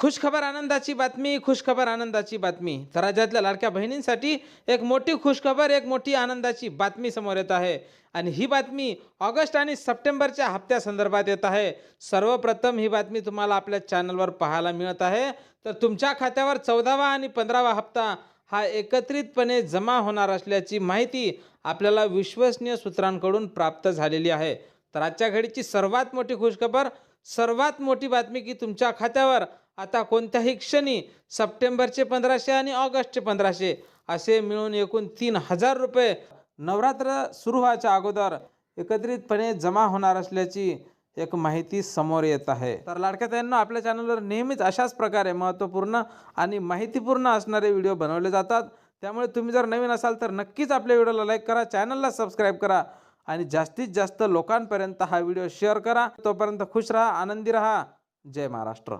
खुशखबर आनंदाची बातमी खुशखबर आनंदाची बातमी. तर राज्यातल्या लाडक्या बहिणींसाठी एक मोठी खुशखबर एक मोठी आनंदाची बातमी समोर येत आहे. आणि ही बातमी ऑगस्ट आणि सप्टेंबरच्या हप्त्यासंदर्भात येत आहे. सर्वप्रथम ही बातमी तुम्हाला आपल्या चॅनलवर पाहायला मिळत आहे. तर तुमच्या खात्यावर चौदावा आणि पंधरावा हप्ता हा एकत्रितपणे जमा होणार असल्याची माहिती आपल्याला विश्वसनीय सूत्रांकडून प्राप्त झालेली आहे. तर आजच्या घडीची सर्वात मोठी खुशखबर सर्वात मोठी बातमी की तुमच्या खात्यावर आता कोणत्याही क्षणी सप्टेंबरचे पंधराशे आणि ऑगस्टचे पंधराशे असे मिळून एकूण तीन हजार रुपये नवरात्र सुरू व्हायच्या अगोदर एकत्रितपणे जमा होणार असल्याची एक माहिती समोर येत आहे. तर लाडक्या त्यांना आपल्या चॅनलवर नेहमीच अशाच प्रकारे महत्त्वपूर्ण आणि माहितीपूर्ण असणारे व्हिडिओ बनवले जातात. त्यामुळे तुम्ही जर नवीन असाल तर नक्कीच आपल्या व्हिडिओला लाईक करा चॅनलला सबस्क्राईब करा आणि जास्तीत जास्त लोकांपर्यंत हा व्हिडिओ शेअर करा. तोपर्यंत खुश राहा आनंदी राहा. जय महाराष्ट्र.